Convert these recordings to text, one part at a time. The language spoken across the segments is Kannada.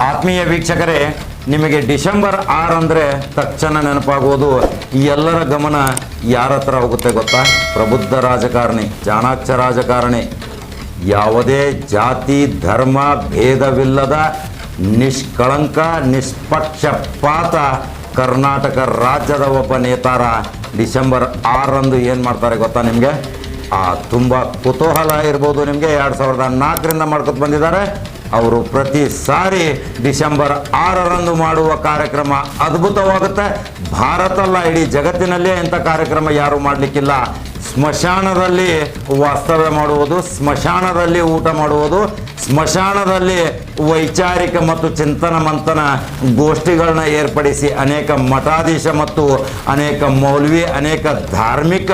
ಆತ್ಮೀಯ ವೀಕ್ಷಕರೇ, ನಿಮಗೆ ಡಿಸೆಂಬರ್ ಆರು ಅಂದರೆ ತಕ್ಷಣ ನೆನಪಾಗುವುದು ಈ ಎಲ್ಲರ ಗಮನ ಯಾರ ಹತ್ರ ಹೋಗುತ್ತೆ ಗೊತ್ತಾ? ಪ್ರಬುದ್ಧ ರಾಜಕಾರಣಿ, ಚಾಣಾಕ್ಷ ರಾಜಕಾರಣಿ. ಯಾವುದೇ ಜಾತಿ, ಧರ್ಮ, ಭೇದವಿಲ್ಲದ, ನಿಷ್ಕಳಂಕ, ನಿಷ್ಪಕ್ಷಪಾತ ಕರ್ನಾಟಕ ರಾಜ್ಯದ ಒಬ್ಬ ನೇತಾರ ಡಿಸೆಂಬರ್ ಆರರಂದು ಏನು ಮಾಡ್ತಾರೆ ಗೊತ್ತಾ ನಿಮಗೆ? ಆ, ತುಂಬ ಕುತೂಹಲ ಇರ್ಬೋದು ನಿಮಗೆ. ಎರಡು ಸಾವಿರದ ನಾಲ್ಕರಿಂದ ಮಾಡ್ಕೊತ ಬಂದಿದ್ದಾರೆ. ಅವರು ಪ್ರತಿ ಸಾರಿ ಡಿಸೆಂಬರ್ ಆರರಂದು ಮಾಡುವ ಕಾರ್ಯಕ್ರಮ ಅದ್ಭುತವಾಗುತ್ತೆ. ಭಾರತ ಅಲ್ಲ ಇಡೀ ಜಗತ್ತಿನಲ್ಲೇ ಇಂಥ ಕಾರ್ಯಕ್ರಮ ಯಾರು ಮಾಡಲಿಕ್ಕಿಲ್ಲ. ಸ್ಮಶಾನದಲ್ಲಿ ವಾಸ್ತವ್ಯ ಮಾಡುವುದು, ಸ್ಮಶಾನದಲ್ಲಿ ಊಟ ಮಾಡುವುದು ಸ್ಮಶಾನದಲ್ಲಿ ವೈಚಾರಿಕ ಮತ್ತು ಚಿಂತನ ಮಂಥನ ಗೋಷ್ಠಿಗಳನ್ನ ಏರ್ಪಡಿಸಿ ಅನೇಕ ಮಠಾಧೀಶ ಮತ್ತು ಅನೇಕ ಮೌಲ್ವಿ, ಅನೇಕ ಧಾರ್ಮಿಕ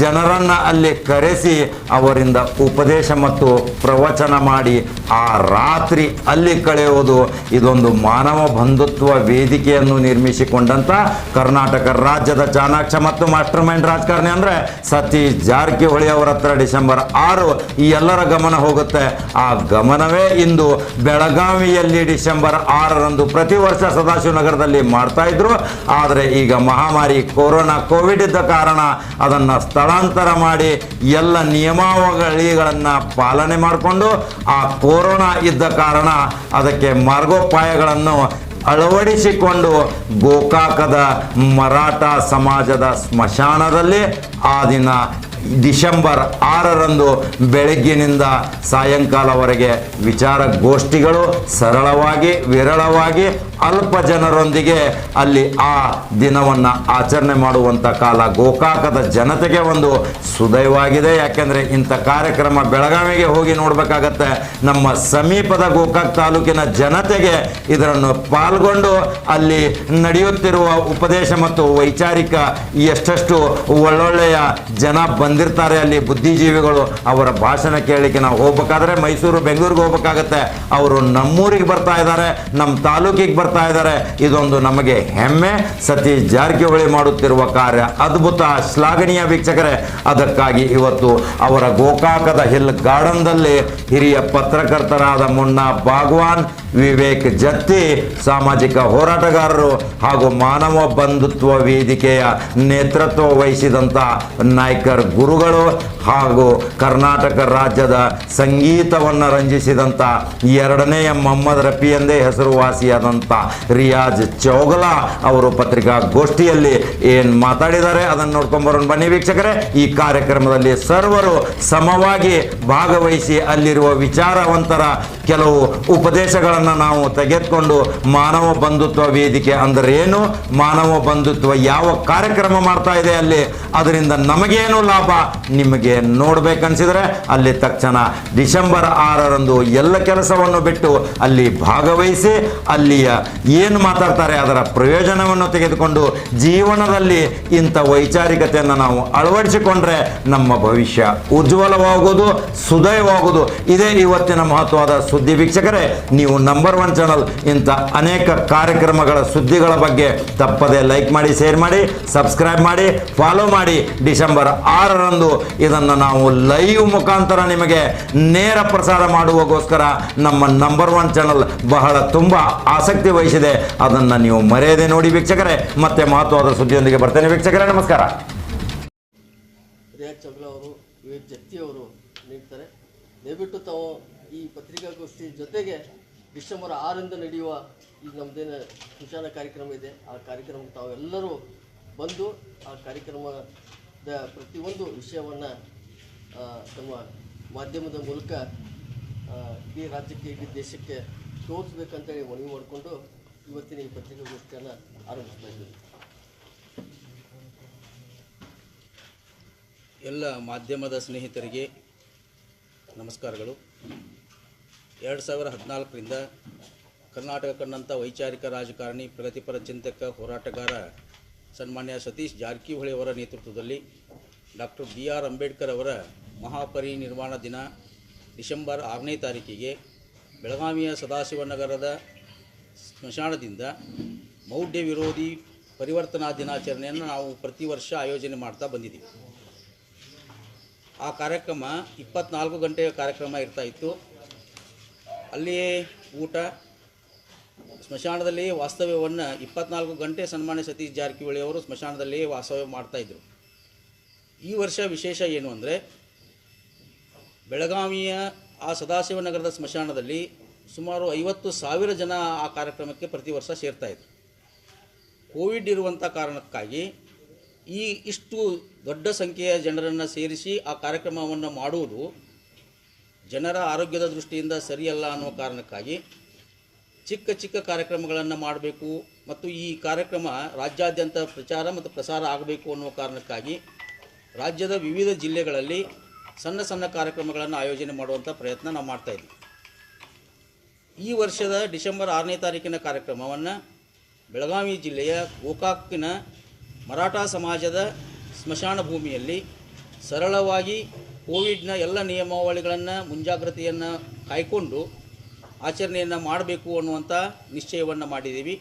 ಜನರನ್ನ ಅಲ್ಲಿ ಕರೆಸಿ ಅವರಿಂದ ಉಪದೇಶ ಮತ್ತು ಪ್ರವಚನ ಮಾಡಿ ಆ ರಾತ್ರಿ ಅಲ್ಲಿ ಕಳೆಯುವುದು ಇದೊಂದು ಮಾನವ ಬಂಧುತ್ವ ವೇದಿಕೆಯನ್ನು ನಿರ್ಮಿಸಿಕೊಂಡಂತ ಕರ್ನಾಟಕ ರಾಜ್ಯದ ಚಾಣಾಕ್ಷ ಮತ್ತು ಮಾಸ್ಟರ್ ಮೈಂಡ್ ರಾಜಕಾರಣಿ ಅಂದ್ರೆ ಸತೀಶ್ ಜಾರಕಿಹೊಳಿ ಅವರ ಹತ್ರ ಡಿಸೆಂಬರ್ ಆರು ಈ ಎಲ್ಲರ ಗಮನ ಹೋಗುತ್ತೆ. ಆ ಗಮನವೇ ಇಂದು ಬೆಳಗಾವಿಯಲ್ಲಿ ಡಿಸೆಂಬರ್ ಆರರಂದು ಪ್ರತಿ ವರ್ಷ ಸದಾಶಿವನಗರದಲ್ಲಿ ಮಾಡ್ತಾ ಇದ್ರು. ಆದರೆ ಈಗ ಮಹಾಮಾರಿ ಕೊರೋನಾ ಕೋವಿಡ್ ಇದ್ದ ಕಾರಣ ಅದನ್ನು ಸ್ಥಳಾಂತರ ಮಾಡಿ ಎಲ್ಲ ನಿಯಮಾವಳಿಗಳನ್ನು ಪಾಲನೆ ಮಾಡಿಕೊಂಡು ಆ ಕೊರೋನಾ ಇದ್ದ ಕಾರಣ ಅದಕ್ಕೆ ಮಾರ್ಗೋಪಾಯಗಳನ್ನು ಅಳವಡಿಸಿಕೊಂಡು ಗೋಕಾಕದ ಮರಾಠ ಸಮಾಜದ ಸ್ಮಶಾನದಲ್ಲಿ ಆ ದಿನ ಡಿಸೆಂಬರ್ ಆರರಂದು ಬೆಳಗ್ಗಿನಿಂದ ಸಾಯಂಕಾಲವರೆಗೆ ವಿಚಾರಗೋಷ್ಠಿಗಳು ಸರಳವಾಗಿ ವಿರಳವಾಗಿ ಅಲ್ಪ ಜನರೊಂದಿಗೆ ಅಲ್ಲಿ ಆ ದಿನವನ್ನು ಆಚರಣೆ ಮಾಡುವಂಥ ಕಾಲ ಗೋಕಾಕದ ಜನತೆಗೆ ಒಂದು ಸುದೈವಾಗಿದೆ ಯಾಕೆಂದರೆ ಇಂಥ ಕಾರ್ಯಕ್ರಮ ಬೆಳಗಾವಿಗೆ ಹೋಗಿ ನೋಡಬೇಕಾಗತ್ತೆ. ನಮ್ಮ ಸಮೀಪದ ಗೋಕಾಕ್ ತಾಲೂಕಿನ ಜನತೆಗೆ ಇದರನ್ನು ಪಾಲ್ಗೊಂಡು ಅಲ್ಲಿ ನಡೆಯುತ್ತಿರುವ ಉಪದೇಶ ಮತ್ತು ವೈಚಾರಿಕ ಎಷ್ಟೆಷ್ಟು ಒಳ್ಳೊಳ್ಳೆಯ ಜನ ಬಂದಿರ್ತಾರೆ ಅಲ್ಲಿ ಬುದ್ಧಿಜೀವಿಗಳು ಅವರ ಭಾಷಣ ಕೇಳಲಿಕ್ಕೆ ನಾವು ಹೋಗ್ಬೇಕಾದ್ರೆ ಮೈಸೂರು, ಬೆಂಗಳೂರಿಗೆ ಹೋಗ್ಬೇಕಾಗತ್ತೆ. ಅವರು ನಮ್ಮೂರಿಗೆ ಬರ್ತಾ ಇದ್ದಾರೆ, ನಮ್ಮ ತಾಲೂಕಿಗೆ ಬರ್ತಾ ಇದ್ದಾರೆ. ಇದೊಂದು ನಮಗೆ ಹೆಮ್ಮೆ. ಸತೀಶ್ ಜಾರಕಿಹೊಳಿ ಮಾಡುತ್ತಿರುವ ಕಾರ್ಯ ಅದ್ಭುತ ಶ್ಲಾಘನೀಯ ವೀಕ್ಷಕರೇ. ಅದಕ್ಕಾಗಿ ಇವತ್ತು ಅವರ ಗೋಕಾಕದ ಹಿಲ್ ಗಾರ್ಡನ್ದಲ್ಲಿ ಹಿರಿಯ ಪತ್ರಕರ್ತರಾದ ಮುನ್ನಾ ಭಾಗವಾನ್, ವಿವೇಕ್ ಜತ್ತಿ, ಸಾಮಾಜಿಕ ಹೋರಾಟಗಾರರು ಹಾಗೂ ಮಾನವ ಬಂಧುತ್ವ ವೇದಿಕೆಯ ನೇತೃತ್ವ ವಹಿಸಿದಂಥ ನಾಯ್ಕರ್ ಗುರುಗಳು ಹಾಗೂ ಕರ್ನಾಟಕ ರಾಜ್ಯದ ಸಂಗೀತವನ್ನು ರಂಜಿಸಿದಂಥ ಎರಡನೆಯ ಮೊಹಮ್ಮದ್ ರಫಿ ಎಂದೇ ಹೆಸರುವಾಸಿಯಾದಂಥ ರಿಯಾಜ್ ಚೌಗಲಾ ಅವರು ಪತ್ರಿಕಾಗೋಷ್ಠಿಯಲ್ಲಿ ಏನು ಮಾತಾಡಿದ್ದಾರೆ ಅದನ್ನು ನೋಡ್ಕೊಂಬರೋಣ ಬನ್ನಿ ವೀಕ್ಷಕರೇ. ಈ ಕಾರ್ಯಕ್ರಮದಲ್ಲಿ ಸರ್ವರು ಸಮವಾಗಿ ಭಾಗವಹಿಸಿ ಅಲ್ಲಿರುವ ವಿಚಾರವಂತರ ಕೆಲವು ಉಪದೇಶಗಳನ್ನು ನಾವು ತೆಗೆದುಕೊಂಡು ಮಾನವ ಬಂಧುತ್ವ ವೇದಿಕೆ ಅಂದರೆ ಏನು? ಮಾನವ ಬಂಧುತ್ವ ಯಾವ ಕಾರ್ಯಕ್ರಮ ಮಾಡ್ತಾ ಇದೆ ಅಲ್ಲಿ? ಅದರಿಂದ ನಮಗೇನು ಲಾಭ? ನಿಮಗೆ ನೋಡಬೇಕನ್ಸಿದ್ರೆ ಅಲ್ಲಿ ತಕ್ಷಣ ಡಿಸೆಂಬರ್ ಆರರಂದು ಎಲ್ಲ ಕೆಲಸವನ್ನು ಬಿಟ್ಟು ಅಲ್ಲಿ ಭಾಗವಹಿಸಿ ಅಲ್ಲಿಯ ಏನು ಮಾತಾಡ್ತಾರೆ ಅದರ ಪ್ರಯೋಜನವನ್ನು ತೆಗೆದುಕೊಂಡು ಜೀವನದಲ್ಲಿ ಇಂಥ ವೈಚಾರಿಕತೆಯನ್ನು ನಾವು ಅಳವಡಿಸಿಕೊಂಡ್ರೆ ನಮ್ಮ ಭವಿಷ್ಯ ಉಜ್ವಲವಾಗುವುದು, ಸುದಯವಾಗುವುದು. ಇದೇ ಇವತ್ತಿನ ಮಹತ್ವದ ಸುದ್ದಿ ವೀಕ್ಷಕರೇ, ನೀವು ನಂಬರ್ ಒನ್ ಚಾನಲ್ ಇಂಥ ಅನೇಕ ಕಾರ್ಯಕ್ರಮಗಳ ಸುದ್ದಿಗಳ ಬಗ್ಗೆ ತಪ್ಪದೆ ಲೈಕ್ ಮಾಡಿ ಶೇರ್ ಮಾಡಿ ಸಬ್ಸ್ಕ್ರೈಬ್ ಮಾಡಿ ಫಾಲೋ ಮಾಡಿ. ಡಿಸೆಂಬರ್ ಆರರಂದು ಇದನ್ನು ನಾವು ಲೈವ್ ಮುಖಾಂತರ ನಿಮಗೆ ನೇರ ಪ್ರಸಾರ ಮಾಡುವಗೋಸ್ಕರ ನಮ್ಮ ನಂಬರ್ ಒನ್ ಚಾನಲ್ ಬಹಳ ತುಂಬ ಆಸಕ್ತಿ ವಹಿಸಿದೆ ಅದನ್ನ ನೀವು ಮರೆಯದೆ ನೋಡಿ ವೀಕ್ಷಕರೇ. ಮತ್ತೆ ಮಹತ್ವದ ಸುದ್ದಿಯೊಂದಿಗೆ ಬರ್ತೇನೆ ವೀಕ್ಷಕರೇ. ನಮಸ್ಕಾರ. ರಿಯಾ ಅವರು ಅವರು ನೀಡ್ತಾರೆ. ದಯವಿಟ್ಟು ತಾವು ಈ ಪತ್ರಿಕಾಗೋಷ್ಠಿ ಜೊತೆಗೆ ಡಿಸೆಂಬರ್ ಆರರಿಂದ ನಡೆಯುವ ಈ ನಮ್ಮದೇನು ಸುಶಾನ ಕಾರ್ಯಕ್ರಮ ಇದೆ. ಆ ಕಾರ್ಯಕ್ರಮಕ್ಕೆ ತಾವೆಲ್ಲರೂ ಬಂದು ಆ ಕಾರ್ಯಕ್ರಮದ ಪ್ರತಿಯೊಂದು ವಿಷಯವನ್ನು ನಮ್ಮ ಮಾಧ್ಯಮದ ಮೂಲಕ ಇಡೀ ರಾಜ್ಯಕ್ಕೆ, ಇಡೀ ದೇಶಕ್ಕೆ ತೋರಿಸ್ಬೇಕಂತೇಳಿ ಮನವಿ ಮಾಡಿಕೊಂಡು ಇವತ್ತಿನ ಈ ಪತ್ರಿಕಾಗೋಷ್ಠಿಯನ್ನು ಆರಂಭಿಸ್ತಾ ಇದ್ದೀವಿ. ಎಲ್ಲ ಮಾಧ್ಯಮದ ಸ್ನೇಹಿತರಿಗೆ ನಮಸ್ಕಾರಗಳು. ಎರಡು ಸಾವಿರ ಹದಿನಾಲ್ಕರಿಂದ ಕರ್ನಾಟಕ ಕಂಡಂಥ ವೈಚಾರಿಕ ರಾಜಕಾರಣಿ, ಪ್ರಗತಿಪರ ಚಿಂತಕ, ಹೋರಾಟಗಾರ ಸನ್ಮಾನ್ಯ ಸತೀಶ್ ಜಾರಕಿಹೊಳಿ ಅವರ ನೇತೃತ್ವದಲ್ಲಿ ಡಾಕ್ಟರ್ ಬಿ ಆರ್ ಅಂಬೇಡ್ಕರ್ ಅವರ ಮಹಾಪರಿನಿರ್ವಾಣ ದಿನ ಡಿಸೆಂಬರ್ ಆರನೇ ತಾರೀಕಿಗೆ ಬೆಳಗಾವಿಯ ಸದಾಶಿವನಗರದ ಸ್ಮಶಾನದಿಂದ ಮೌಢ್ಯ ವಿರೋಧಿ ಪರಿವರ್ತನಾ ದಿನಾಚರಣೆಯನ್ನು ನಾವು ಪ್ರತಿ ವರ್ಷ ಆಯೋಜನೆ ಮಾಡ್ತಾ ಬಂದಿದ್ದೀವಿ. ಆ ಕಾರ್ಯಕ್ರಮ ಇಪ್ಪತ್ನಾಲ್ಕು ಗಂಟೆಯ ಕಾರ್ಯಕ್ರಮ ಇರ್ತಾ ಇತ್ತು. ಅಲ್ಲಿಯೇ ಊಟ, ಸ್ಮಶಾನದಲ್ಲಿಯೇ ವಾಸ್ತವ್ಯವನ್ನು ಇಪ್ಪತ್ನಾಲ್ಕು ಗಂಟೆ ಸನ್ಮಾನ್ಯ ಸತೀಶ್ ಜಾರಕಿಹೊಳಿ ಅವರು ಸ್ಮಶಾನದಲ್ಲಿಯೇ ವಾಸ್ತವ್ಯ ಮಾಡ್ತಾಯಿದ್ರು ಈ ವರ್ಷ ವಿಶೇಷ ಏನು ಅಂದರೆ ಬೆಳಗಾವಿಯ ಆ ಸದಾಶಿವನಗರದ ಸ್ಮಶಾನದಲ್ಲಿ ಸುಮಾರು ಐವತ್ತು ಸಾವಿರ ಜನ ಆ ಕಾರ್ಯಕ್ರಮಕ್ಕೆ ಪ್ರತಿ ವರ್ಷ ಸೇರ್ತಾಯಿದ್ರು ಕೋವಿಡ್ ಇರುವಂಥ ಕಾರಣಕ್ಕಾಗಿ ಈ ಇಷ್ಟು ದೊಡ್ಡ ಸಂಖ್ಯೆಯ ಜನರನ್ನು ಸೇರಿಸಿ ಆ ಕಾರ್ಯಕ್ರಮವನ್ನು ಮಾಡುವುದು ಜನರ ಆರೋಗ್ಯದ ದೃಷ್ಟಿಯಿಂದ ಸರಿಯಲ್ಲ ಅನ್ನುವ ಕಾರಣಕ್ಕಾಗಿ ಚಿಕ್ಕ ಚಿಕ್ಕ ಕಾರ್ಯಕ್ರಮಗಳನ್ನು ಮಾಡಬೇಕು ಮತ್ತು ಈ ಕಾರ್ಯಕ್ರಮ ರಾಜ್ಯಾದ್ಯಂತ ಪ್ರಚಾರ ಮತ್ತು ಪ್ರಸಾರ ಆಗಬೇಕು ಅನ್ನುವ ಕಾರಣಕ್ಕಾಗಿ ರಾಜ್ಯದ ವಿವಿಧ ಜಿಲ್ಲೆಗಳಲ್ಲಿ ಸಣ್ಣ ಸಣ್ಣ ಕಾರ್ಯಕ್ರಮಗಳನ್ನು ಆಯೋಜನೆ ಮಾಡುವಂಥ ಪ್ರಯತ್ನ ನಾವು ಮಾಡ್ತಾಯಿದ್ವಿ ಈ ವರ್ಷದ ಡಿಸೆಂಬರ್ ಆರನೇ ತಾರೀಕಿನ ಕಾರ್ಯಕ್ರಮವನ್ನು ಬೆಳಗಾವಿ ಜಿಲ್ಲೆಯ ಗೋಕಾಕಿನ ಮರಾಠ ಸಮಾಜದ ಸ್ಮಶಾನ ಭೂಮಿಯಲ್ಲಿ ಸರಳವಾಗಿ ಕೋವಿಡ್ನ ಎಲ್ಲ ನಿಯಮಾವಳಿಗಳನ್ನು ಮುಂಜಾಗ್ರತೆಯನ್ನು ಕಾಯ್ಕೊಂಡು ಆಚರಣೆಯನ್ನು ಮಾಡಬೇಕು ಅನ್ನುವಂಥ ನಿಶ್ಚಯವನ್ನು ಮಾಡಿದ್ದೀವಿ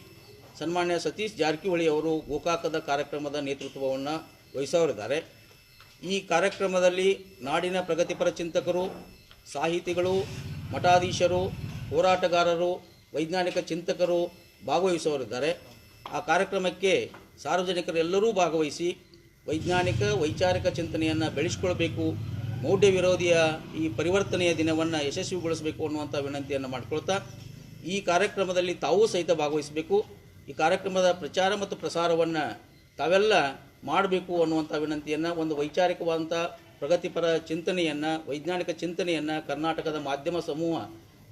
ಸನ್ಮಾನ್ಯ ಸತೀಶ್ ಜಾರಕಿಹೊಳಿ ಅವರು ಗೋಕಾಕದ ಕಾರ್ಯಕ್ರಮದ ನೇತೃತ್ವವನ್ನು ವಹಿಸೋರಿದ್ದಾರೆ. ಈ ಕಾರ್ಯಕ್ರಮದಲ್ಲಿ ನಾಡಿನ ಪ್ರಗತಿಪರ ಚಿಂತಕರು, ಸಾಹಿತಿಗಳು, ಮಠಾಧೀಶರು, ಹೋರಾಟಗಾರರು, ವೈಜ್ಞಾನಿಕ ಚಿಂತಕರು ಭಾಗವಹಿಸುವರಿದ್ದಾರೆ ಆ ಕಾರ್ಯಕ್ರಮಕ್ಕೆ ಸಾರ್ವಜನಿಕರೆಲ್ಲರೂ ಭಾಗವಹಿಸಿ ವೈಜ್ಞಾನಿಕ, ವೈಚಾರಿಕ ಚಿಂತನೆಯನ್ನು ಬೆಳೆಸ್ಕೊಳ್ಬೇಕು, ಮೌಢ್ಯ ವಿರೋಧಿಯ ಈ ಪರಿವರ್ತನೆಯ ದಿನವನ್ನು ಯಶಸ್ವಿಗೊಳಿಸಬೇಕು ಅನ್ನುವಂಥ ವಿನಂತಿಯನ್ನು ಮಾಡಿಕೊಳ್ತಾ ಈ ಕಾರ್ಯಕ್ರಮದಲ್ಲಿ ತಾವೂ ಸಹಿತ ಭಾಗವಹಿಸಬೇಕು. ಈ ಕಾರ್ಯಕ್ರಮದ ಪ್ರಚಾರ ಮತ್ತು ಪ್ರಸಾರವನ್ನು ತಾವೆಲ್ಲ ಮಾಡಬೇಕು ಅನ್ನುವಂಥ ವಿನಂತಿಯನ್ನು, ಒಂದು ವೈಚಾರಿಕವಾದಂಥ ಪ್ರಗತಿಪರ ಚಿಂತನೆಯನ್ನು, ವೈಜ್ಞಾನಿಕ ಚಿಂತನೆಯನ್ನು ಕರ್ನಾಟಕದ ಮಾಧ್ಯಮ ಸಮೂಹ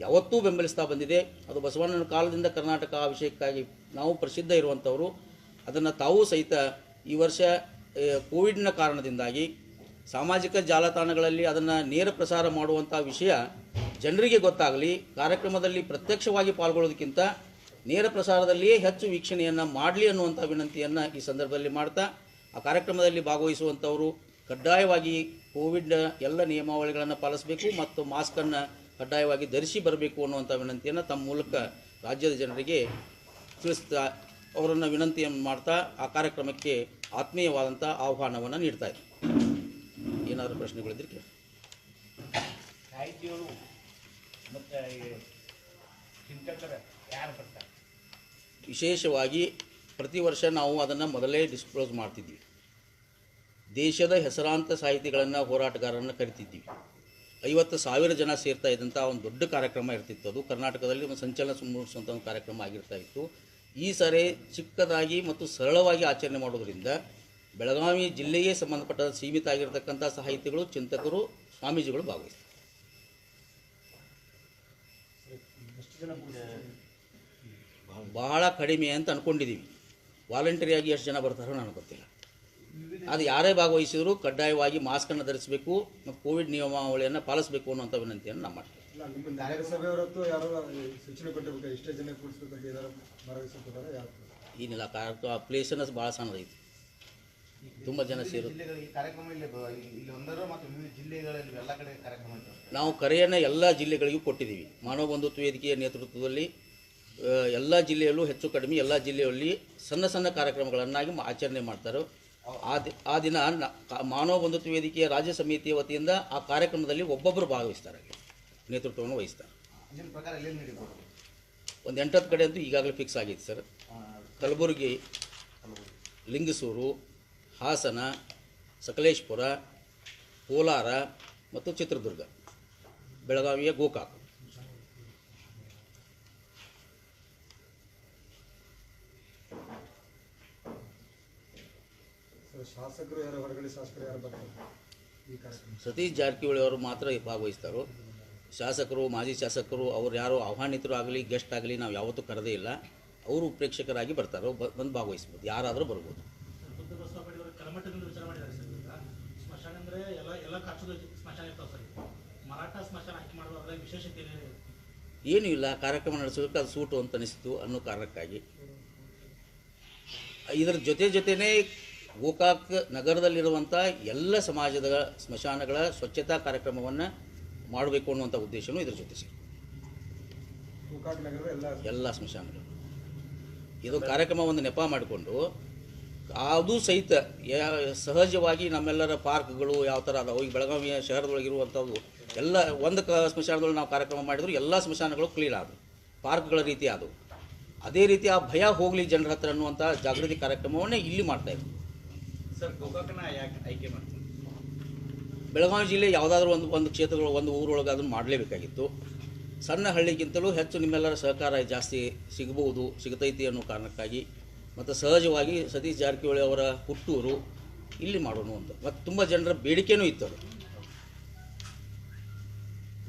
ಯಾವತ್ತೂ ಬೆಂಬಲಿಸ್ತಾ ಬಂದಿದೆ. ಅದು ಬಸವಣ್ಣನ ಕಾಲದಿಂದ ಕರ್ನಾಟಕ ಆ ವಿಷಯಕ್ಕಾಗಿ ನಾವು ಪ್ರಸಿದ್ಧ ಇರುವಂಥವರು ಅದನ್ನು ತಾವೂ ಸಹಿತ ಈ ವರ್ಷ ಕೋವಿಡ್ನ ಕಾರಣದಿಂದಾಗಿ ಸಾಮಾಜಿಕ ಜಾಲತಾಣಗಳಲ್ಲಿ ಅದನ್ನು ನೇರ ಪ್ರಸಾರ ಮಾಡುವಂಥ ವಿಷಯ ಜನರಿಗೆ ಗೊತ್ತಾಗಲಿ, ಕಾರ್ಯಕ್ರಮದಲ್ಲಿ ಪ್ರತ್ಯಕ್ಷವಾಗಿ ಪಾಲ್ಗೊಳ್ಳೋದಕ್ಕಿಂತ ನೇರ ಪ್ರಸಾರದಲ್ಲಿಯೇ ಹೆಚ್ಚು ವೀಕ್ಷಣೆಯನ್ನು ಮಾಡಲಿ ಅನ್ನುವಂಥ ವಿನಂತಿಯನ್ನು ಈ ಸಂದರ್ಭದಲ್ಲಿ ಮಾಡ್ತಾ ಆ ಕಾರ್ಯಕ್ರಮದಲ್ಲಿ ಭಾಗವಹಿಸುವಂಥವರು ಕಡ್ಡಾಯವಾಗಿ ಕೋವಿಡ್ ಎಲ್ಲ ನಿಯಮಾವಳಿಗಳನ್ನು ಪಾಲಿಸಬೇಕು ಮತ್ತು ಮಾಸ್ಕನ್ನು ಕಡ್ಡಾಯವಾಗಿ ಧರಿಸಿ ಬರಬೇಕು ಅನ್ನುವಂಥ ವಿನಂತಿಯನ್ನು ತಮ್ಮ ಮೂಲಕ ರಾಜ್ಯದ ಜನರಿಗೆ ತಿಳಿಸ್ತಾ ಅವರನ್ನು ವಿನಂತಿಯನ್ನು ಮಾಡ್ತಾ ಆ ಕಾರ್ಯಕ್ರಮಕ್ಕೆ ಆತ್ಮೀಯವಾದಂಥ ಆಹ್ವಾನವನ್ನು ನೀಡ್ತಾ ಇದೆ ಏನಾದರೂ ಪ್ರಶ್ನೆಗಳಿದ್ರೆ ಕೇಳಿ. ಸಾಹಿತಿಯವರು ಮತ್ತು ಚಿಂತಕರ ಯಾರು ಬರ್ತಾರೆ? ವಿಶೇಷವಾಗಿ ಪ್ರತಿ ವರ್ಷ ನಾವು ಅದನ್ನು ಮೊದಲೇ ಡಿಸ್ಕ್ಲೋಸ್ ಮಾಡ್ತಿದ್ವಿ. ದೇಶದ ಹೆಸರಾಂತ ಸಾಹಿತಿಗಳನ್ನು ಹೋರಾಟಗಾರರನ್ನು ಕರಿತಿದ್ವಿ. ಐವತ್ತು ಸಾವಿರ ಜನ ಸೇರ್ತಾ ಇದ್ದಂಥ ಒಂದು ದೊಡ್ಡ ಕಾರ್ಯಕ್ರಮ ಇರ್ತಿತ್ತು ಅದು. ಕರ್ನಾಟಕದಲ್ಲಿ ಒಂದು ಸಂಚಲನ ಮೂಡಿಸುವಂಥ ಒಂದು ಕಾರ್ಯಕ್ರಮ ಆಗಿರ್ತಾ ಇತ್ತು. ಈ ಸಾರಿ ಚಿಕ್ಕದಾಗಿ ಮತ್ತು ಸರಳವಾಗಿ ಆಚರಣೆ ಮಾಡೋದರಿಂದ ಬೆಳಗಾವಿ ಜಿಲ್ಲೆಗೆ ಸಂಬಂಧಪಟ್ಟ ಸೀಮಿತ ಆಗಿರತಕ್ಕಂಥ ಸಾಹಿತಿಗಳು ಚಿಂತಕರು ಸ್ವಾಮೀಜಿಗಳು ಭಾಗವಹಿಸ್ತಾರೆ. ಬಹಳ ಕಡಿಮೆ ಅಂತ ಅಂದ್ಕೊಂಡಿದ್ದೀವಿ ವಾಲಂಟರಿಯಾಗಿ ಎಷ್ಟು ಜನ ಬರ್ತಾರೋ ನನಗೆ ಗೊತ್ತಿಲ್ಲ. ಅದು ಯಾರೇ ಭಾಗವಹಿಸಿದರೂ ಕಡ್ಡಾಯವಾಗಿ ಮಾಸ್ಕನ್ನು ಧರಿಸಬೇಕು ಮತ್ತು ಕೋವಿಡ್ ನಿಯಮಾವಳಿಯನ್ನು ಪಾಲಿಸಬೇಕು ಅನ್ನೋಂಥ ವಿನಂತಿಯನ್ನು ನಾವು ಮಾಡ್ತೀವಿ. ಆ ಏನಿಲ್ಲ ಕಾರ್ಯಕ್ರಮ ಪ್ಲೇಸನ್ನ ಭಾಳ ಸಣ್ಣದೈತಿ ತುಂಬ ಜನ ಸೇರು ಜಿಲ್ಲೆಗಳು ಈ ಕಾರ್ಯಕ್ರಮ ಇಲ್ಲಿ ಬ- ಇಲ್ಲಿ ಒಂದರ ಮತ್ತು ವಿವಿಧ ಜಿಲ್ಲೆಗಳಲ್ಲಿ ಎಲ್ಲ ಕಡೆ ಕಾರ್ಯಕ್ರಮ ಇರ್ತವೆ ನಾವು ಕರೆಯನ್ನು ಎಲ್ಲ ಜಿಲ್ಲೆಗಳಿಗೂ ಕೊಟ್ಟಿದ್ದೀವಿ. ಮಾನವ ಬಂಧುತ್ವ ವೇದಿಕೆಯ ನೇತೃತ್ವದಲ್ಲಿ ಆ, ಎಲ್ಲ ಜಿಲ್ಲೆಯಲ್ಲೂ ಹೆಚ್ಚು ಕಡಿಮೆ ಎಲ್ಲ ಜಿಲ್ಲೆಯಲ್ಲಿ ಸಣ್ಣ ಸಣ್ಣ ಕಾರ್ಯಕ್ರಮಗಳನ್ನಾಗಿ ಆಚರಣೆ ಮಾಡ್ತಾರೆ. ಆ ದಿ ಆ ದಿನ ಮಾನವ ಬಂಧುತ್ವ ವೇದಿಕೆಯ ರಾಜ್ಯ ಸಮಿತಿ ವತಿಯಿಂದ ಆ ಕಾರ್ಯಕ್ರಮದಲ್ಲಿ ಒಬ್ಬೊಬ್ಬರು ಭಾಗವಹಿಸ್ತಾರೆ ನೇತೃತ್ವವನ್ನು ವಹಿಸ್ತಾರೆ. ಒಂದು ಎಂಟತ್ತು ಕಡೆ ಅಂತೂ ಈಗಾಗಲೇ ಫಿಕ್ಸ್ ಆಗೈತೆ ಸರ್. ಕಲಬುರಗಿ. ಲಿಂಗಸೂರು ಹಾಸನ ಸಕಲೇಶ್ಪುರ ಕೋಲಾರ ಮತ್ತು ಚಿತ್ರದುರ್ಗ. ಬೆಳಗಾವಿಯ ಗೋಕಾಕ್. ಶಾಸಕರು ಯಾರು ಹೊರಗಡೆ ಶಾಸಕರು ಯಾರು ಬರ್ತಾರೆ? ಈ ಕಾರ್ಯಕ್ರಮ. ಸತೀಶ್ ಜಾರಕಿಹೊಳಿ ಅವರು ಮಾತ್ರ ಭಾಗವಹಿಸ್ತಾರೆ. ಶಾಸಕರು ಮಾಜಿ ಶಾಸಕರು ಅವ್ರು ಯಾರು ಆಹ್ವಾನಿತರು ಆಗಲಿ ಗೆಸ್ಟ್ ಆಗಲಿ ನಾವು ಯಾವತ್ತೂ ಕರೆದೇ ಇಲ್ಲ. ಅವರು ಪ್ರೇಕ್ಷಕರಾಗಿ ಬರ್ತಾರೋ ಬ ಬಂದು ಭಾಗವಹಿಸ್ಬೋದು. ಯಾರಾದರೂ ಬರ್ಬೋದು. ಬುದ್ಧ ಬಸವಪೇಟೆಯವರು ಕರ್ಮಠದಿಂದ ವಿಚಾರ ಮಾಡಿದ್ದಾರೆ ಸರ್ ಈಗ. ಸ್ಮಶಾನ ಅಂದರೆ ಎಲ್ಲ ಎಲ್ಲ ಖರ್ಚು ಸ್ಮಶಾನ ಇರ್ತಾವೆ ಸರ್ ಈಗ. ಮರಾಠ ಸ್ಮಶಾನ ಆಯ್ಕೆ ಮಾಡುವಾಗ ವಿಶೇಷತೆ ಏನಿದೆ? ಏನೂ ಇಲ್ಲ. ಕಾರ್ಯಕ್ರಮ ನಡೆಸೋದಕ್ಕೆ ಅದು ಸೂಟು ಅಂತ ಅನಿಸ್ತು ಅನ್ನೋ ಕಾರಣಕ್ಕಾಗಿ. ಇದರ ಜೊತೆ ಜೊತೆನೇ ಗೋಕಾಕ್ ನಗರದಲ್ಲಿರುವಂಥ ಎಲ್ಲ ಸಮಾಜದ ಸ್ಮಶಾನಗಳ ಸ್ವಚ್ಛತಾ ಕಾರ್ಯಕ್ರಮವನ್ನು ಮಾಡಬೇಕು ಅನ್ನುವಂಥ ಉದ್ದೇಶವೂ ಇದ್ರ ಜೊತೆ ಸೇರಿ. ಎಲ್ಲ ಎಲ್ಲ ಸ್ಮಶಾನಗಳು. ಇದು ಕಾರ್ಯಕ್ರಮವನ್ನು ನೆಪ ಮಾಡಿಕೊಂಡು ಅದು ಸಹಿತ ಯಾ- ಸಹಜವಾಗಿ ನಮ್ಮೆಲ್ಲರ ಪಾರ್ಕ್ಗಳು ಯಾವ ಥರ ಅದಾವೆ ಈಗ ಬೆಳಗಾವಿಯ ಶಹರದೊಳಗಿರುವಂಥವು ಎಲ್ಲ ಒಂದು ಕ ಸ್ಮಶಾನದೊಳಗೆ ನಾವು ಕಾರ್ಯಕ್ರಮ ಮಾಡಿದ್ರು ಎಲ್ಲ ಸ್ಮಶಾನಗಳು ಕ್ಲೀನ್ ಆದವು. ಪಾರ್ಕ್ಗಳ ರೀತಿ ಆದವು. ಅದೇ ರೀತಿ ಆ ಭಯ ಹೋಗಲಿ ಜನರ ಹತ್ರ ಅನ್ನುವಂಥ ಜಾಗೃತಿ ಕಾರ್ಯಕ್ರಮವನ್ನೇ ಇಲ್ಲಿ ಮಾಡ್ತಾ ಇದ್ದೀವಿ ಸರ್ ಗೋಕಾಕನ ಯಾಕೆ ಆಯ್ಕೆ ಮಾಡ್ತೀನಿ ಬೆಳಗಾವಿ ಜಿಲ್ಲೆ ಯಾವುದಾದ್ರೂ ಒಂದು ಒಂದು ಕ್ಷೇತ್ರಗಳು ಒಂದು ಊರೊಳಗೆ ಅದನ್ನು ಮಾಡಲೇಬೇಕಾಗಿತ್ತು. ಸಣ್ಣ ಹಳ್ಳಿಗಿಂತಲೂ ಹೆಚ್ಚು ನಿಮ್ಮೆಲ್ಲರ ಸಹಕಾರ ಜಾಸ್ತಿ ಸಿಗಬಹುದು ಸಿಗತೈತಿ ಅನ್ನೋ ಕಾರಣಕ್ಕಾಗಿ. ಮತ್ತು ಸಹಜವಾಗಿ ಸತೀಶ್ ಜಾರಕಿಹೊಳಿ ಅವರ ಹುಟ್ಟೂರು ಇಲ್ಲಿ ಮಾಡೋಣ ಅಂತ. ಮತ್ತು ತುಂಬ ಜನರ ಬೇಡಿಕೆನೂ ಇತ್ತು ಅದು.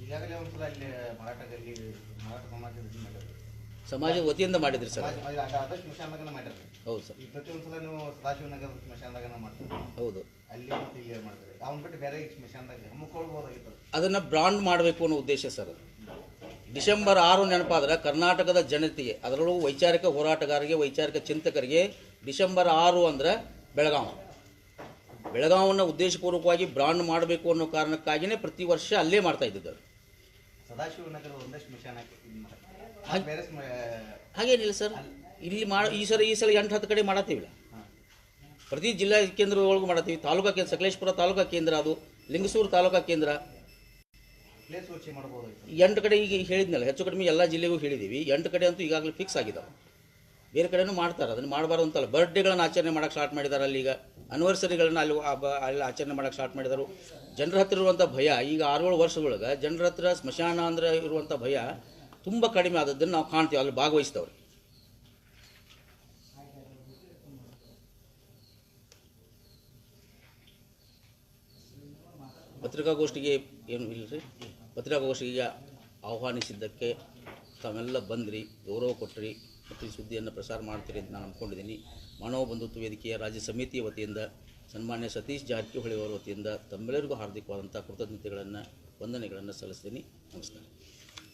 ಈಗಾಗಲೇ ಒಂದ್ಸಲ ಅಲ್ಲಿ ಸಮಾಜದ ವತಿಯಿಂದ ಮಾಡಿದ್ರಿ ಸರ್ ಸಮಾಜ- ಆದಷ್ಟು ಹೌದು ಸರ್. ನೀವು ಮಾಡ್ತೀರಿ. ಹೌದು. ಅಲ್ಲಿ ಮತ್ತು ಇಲ್ಲಿ ಮಾಡ್ತೀರಿ. ಅವ್ನ ಬಿಟ್ಟು ಬೇರೆ ಈಗ ಸ್ಮಶಾನದಾಗ ಹಮ್ಮಿಕೊಳ್ಬೋದಾಗಿತ್ತು ಅದನ್ನು ಬ್ರಾಂಡ್ ಮಾಡಬೇಕು ಅನ್ನೋ ಉದ್ದೇಶ ಸರ್. ಡಿಸೆಂಬರ್ ಆರು ನೆನಪಾದ್ರೆ ಕರ್ನಾಟಕದ ಜನತೆಗೆ ಅದರಲ್ಲೂ ವೈಚಾರಿಕ ಹೋರಾಟಗಾರರಿಗೆ ವೈಚಾರಿಕ ಚಿಂತಕರಿಗೆ ಡಿಸೆಂಬರ್ ಆರು ಅಂದ್ರೆ ಬೆಳಗಾವಿ ಬೆಳಗಾವನ್ನ ಉದ್ದೇಶಪೂರ್ವಕವಾಗಿ ಬ್ರಾಂಡ್ ಮಾಡಬೇಕು ಅನ್ನೋ ಕಾರಣಕ್ಕಾಗಿಯೇ ಪ್ರತಿ ವರ್ಷ ಅಲ್ಲೇ ಮಾಡ್ತಾ ಇದ್ದಿದ್ದು ಸದಾಶಿವನಗರ ಒಂದೇ ಸ್ಮಶಾನಕ್ಕೆ ಹಾಗೇನಿಲ್ಲ ಸರ್. ಇಲ್ಲಿ ಮಾಡ ಈ ಸಲ ಈ ಸಲ ಎಂಟು ಹತ್ತು ಕಡೆ ಮಾಡತ್ತೀವಿಲ್ಲ ಪ್ರತಿ ಜಿಲ್ಲಾ ಕೇಂದ್ರ ಒಳಗೂ ಮಾಡತ್ತೀವಿ. ತಾಲೂಕಾ ಕೇಂದ್ರ ಸಕಲೇಶ್ಪುರ ತಾಲೂಕಾ ಕೇಂದ್ರ ಅದು ಲಿಂಗಸೂರು ತಾಲೂಕಾ ಕೇಂದ್ರ. ಎಂಟು ಕಡೆ ಈಗ ಹೇಳಿದ್ನಲ್ಲ ಹೆಚ್ಚು ಕಡಿಮೆ ಎಲ್ಲ ಜಿಲ್ಲೆಗೂ ಹೇಳಿದ್ದೀವಿ ಎಂಟು ಕಡೆ ಅಂತೂ ಈಗಾಗಲೇ ಫಿಕ್ಸ್ ಆಗಿದ್ದಾವೆ ಬೇರೆ ಕಡೆನೂ ಮಾಡ್ತಾರೆ ಅದನ್ನು ಮಾಡಬಾರ್ದು ಅಂತಲ್ಲ. ಬರ್ಡೇಗಳನ್ನು ಆಚರಣೆ ಮಾಡೋಕ್ಕೆ ಸ್ಟಾರ್ಟ್ ಮಾಡಿದ್ದಾರೆ ಅಲ್ಲಿ ಈಗ. ಅನಿವರ್ಸರಿಗಳನ್ನ ಅಲ್ಲಿ ಅಲ್ಲಿ ಆಚರಣೆ ಮಾಡೋಕ್ಕೆ ಸ್ಟಾರ್ಟ್ ಮಾಡಿದರು. ಜನರ ಹತ್ರ ಇರುವಂಥ ಭಯ ಈಗ ಆರೇಳು ವರ್ಷದೊಳಗೆ ಜನರ ಹತ್ರ ಸ್ಮಶಾನ ಅಂದ್ರೆ ಇರುವಂಥ ಭಯ ತುಂಬ ಕಡಿಮೆ ಆದದ್ದನ್ನು ನಾವು ಕಾಣ್ತೀವಿ, ಅಲ್ಲಿ ಭಾಗವಹಿಸಿದವರು. ಪತ್ರಿಕಾಗೋಷ್ಠಿಗೆ ಏನು ಇಲ್ಲ ರೀ ಪತ್ರಿಕಾಗೋಷ್ಠಿಗೆ ಆಹ್ವಾನಿಸಿದ್ದಕ್ಕೆ ತಾವೆಲ್ಲ ಬಂದ್ರಿ, ಗೌರವ ಕೊಟ್ಟ್ರಿ ಮತ್ತು ಈ ಸುದ್ದಿಯನ್ನು ಪ್ರಸಾರ ಮಾಡ್ತೀರಿ ಅಂತ ನಾನು ಅಂದ್ಕೊಂಡಿದ್ದೀನಿ ಮಾನವ ಬಂಧುತ್ವ ವೇದಿಕೆಯ ರಾಜ್ಯ ಸಮಿತಿಯ ವತಿಯಿಂದ, ಸನ್ಮಾನ್ಯ ಸತೀಶ್ ಜಾರಕಿಹೊಳಿ ಅವರ ವತಿಯಿಂದ ತಮ್ಮೆಲ್ಲರಿಗೂ ಹಾರ್ದಿಕವಾದಂಥ ಕೃತಜ್ಞತೆಗಳನ್ನು, ವಂದನೆಗಳನ್ನು ಸಲ್ಲಿಸ್ತೀನಿ. ನಮಸ್ಕಾರ.